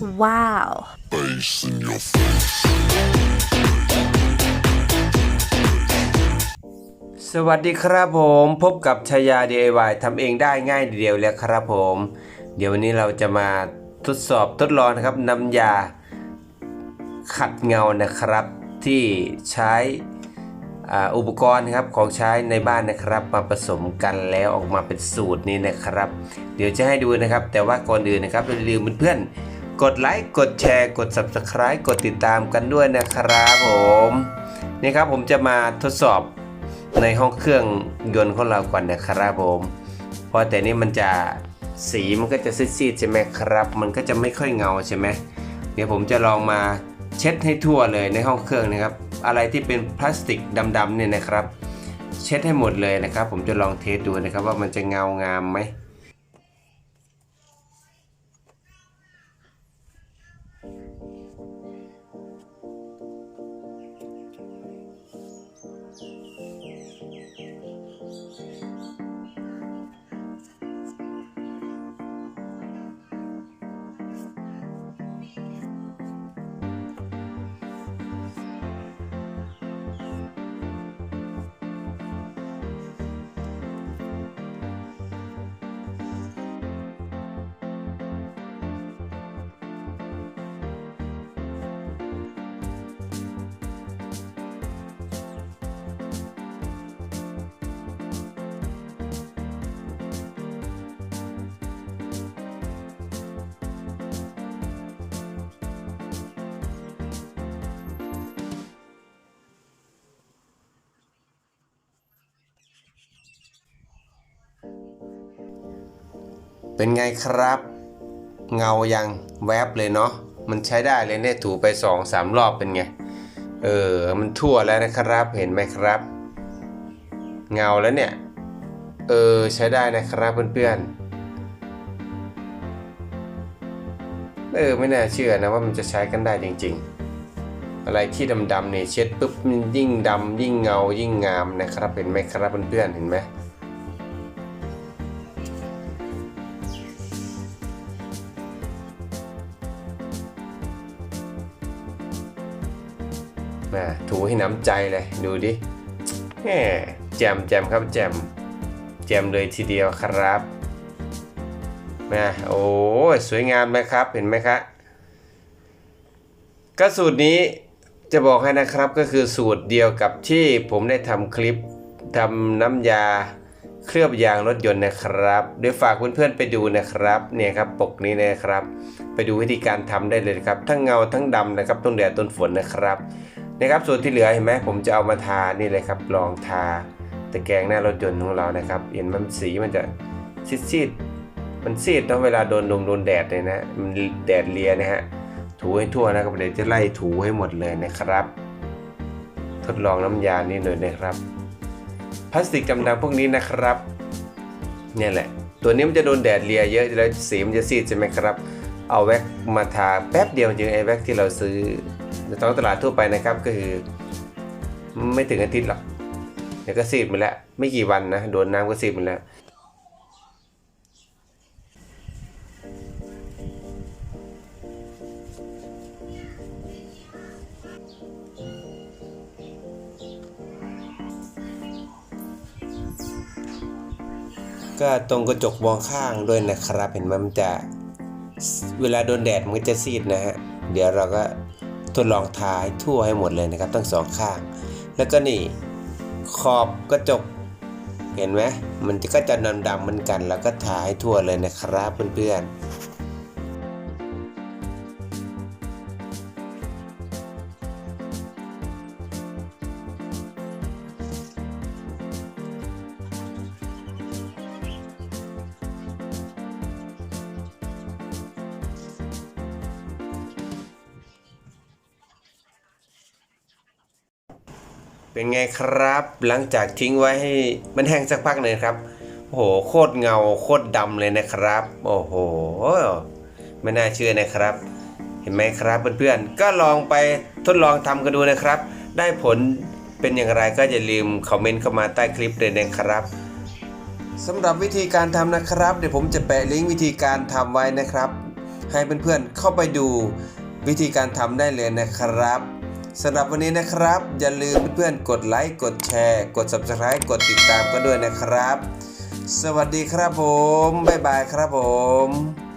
Wow. bass in your face. สวัสดีครับผมพบกับชายา DIY ทำเองได้ง่ายเดียวแล้วครับผม เดี๋ยววันนี้เราจะมาทดสอบทดลองนะครับน้ำยาขัดเงานะครับ ที่ใช้อ่าอุปกรณ์นะครับของใช้ในบ้านนะครับ มาผสมกันแล้วออกมาเป็นสูตรนี้นะครับ เดี๋ยวจะให้ดูนะครับ แต่ว่าก่อนอื่นนะครับอย่าลืมเพื่อนๆ กดไลค์กดแชร์กด Subscribe กดติดตามกันด้วยนะครับผมนี่ครับผมจะมาทดสอบในห้องเครื่องยนต์ของเราก่อนนะครับผมเพราะแต่นี่มันจะสีมันก็จะซีดๆใช่ไหมครับ มันก็จะไม่ค่อยเงาใช่ไหมเดี๋ยวผมจะลองมาเช็ดให้ทั่วเลยในห้องเครื่องนะครับ อะไรที่เป็นพลาสติกดำๆเนี่ยนะครับ เช็ดให้หมดเลยนะครับ ผมจะลองเทสดูนะครับว่ามันจะเงางามไหม เป็นไงครับ เงายังแวบเลยเนาะมันใช้ได้เลยเนี่ยถูไปสองสามรอบเป็นไง เออ มันทั่วแล้วนะครับเห็นไหมครับ เงาแล้วเนี่ย เออ ใช้ได้นะครับเพื่อนๆเออ ไม่น่าเชื่อนะว่ามันจะใช้กันได้จริง ๆ อะไรที่ดำๆเนี่ยเช็ดปุ๊บมันยิ่งดำยิ่งเงายิ่งงามนะครับเห็นไหมครับเพื่อนๆเห็นไหม มาถูให้น้ำใจเลยดูดิแหมแจมแจมครับแจมแจมเลยทีเดียวครับมาโอ้สวยงามไหมครับเห็นไหมครับก็สูตรนี้จะบอกให้นะครับก็คือสูตรเดียวกับที่ผมได้ทำคลิปทำน้ำยาเคลือบยางรถยนต์นะครับเดี๋ยวฝากเพื่อนๆไปดูนะครับเนี่ยครับปกนี้นะครับ ไปดูวิธีการทำได้เลยครับ ทั้งเงาทั้งดำนะครับต้นแดดต้นฝนนะครับ นะครับส่วนที่เหลือเห็นไหมผมจะเอามาทานี่เลยครับลองทาตะแกรงหน้ารถยนต์ของเรานะครับเห็นมันสีมันจะซีดๆมันซีดเนเวลาโดนลมโดนแดดเลยนะมันแดดเลียนะฮะถูให้ทั่วนะครับเดี๋ยวจะไล่ถูให้หมดเลยนะครับ ทดลองน้ำยานี่เลยนะครับพลาสติกดำๆพวกนี้นะครับเนี่ยแหละ ตัวนี้มันจะโดนแดดเลียเยอะแล้วสีมันจะซีดใช่ไหมครับ เอาแว็กมาทาแป๊บเดียวจริงไอ้แว็กที่เราซื้อ ในท้องตลาดทั่วไปนะครับก็คือ ไม่ถึงอาทิตย์หรอกเดี๋ยวก็ซีดหมดแล้ว ไม่กี่วันนะโดนน้ำก็ซีดหมดแล้วก็ตรงกระจกมองข้างด้วยนะครับ เห็นไหมมันจะ เวลาโดนแดดมันก็จะซีดนะฮะ เดี๋ยวเราก็ ทดลองทาให้ทั่วให้หมดเลยนะครับทั้งสองข้าง แล้วก็นี่ขอบกระจกเห็นไหมมันก็จะดำๆเหมือนกัน แล้วก็ทาให้ทั่วเลยนะครับเพื่อนๆ เป็นไงครับ หลังจากทิ้งไว้ให้มันแห้งสักพักหนึ่งครับโอ้โหโคตรเงาโคตรดำเลยนะครับ โอ้โหไม่น่าเชื่อนะครับ เห็นไหมครับเพื่อนๆก็ลองไปทดลองทำกันดูนะครับ ได้ผลเป็นอย่างไรก็อย่าลืมคอมเมนต์เข้ามาใต้คลิปเลยนะครับสำหรับวิธีการทำนะครับ เดี๋ยวผมจะแปะลิงก์วิธีการทำไว้นะครับ ให้เพื่อนๆเข้าไปดูวิธีการทำได้เลยนะครับ สำหรับวันนี้นะครับ อย่าลืมเพื่อนๆกดไลค์กดแชร์ กด subscribe กดติดตามกันด้วยนะครับ สวัสดีครับผม บ๊ายบายครับผม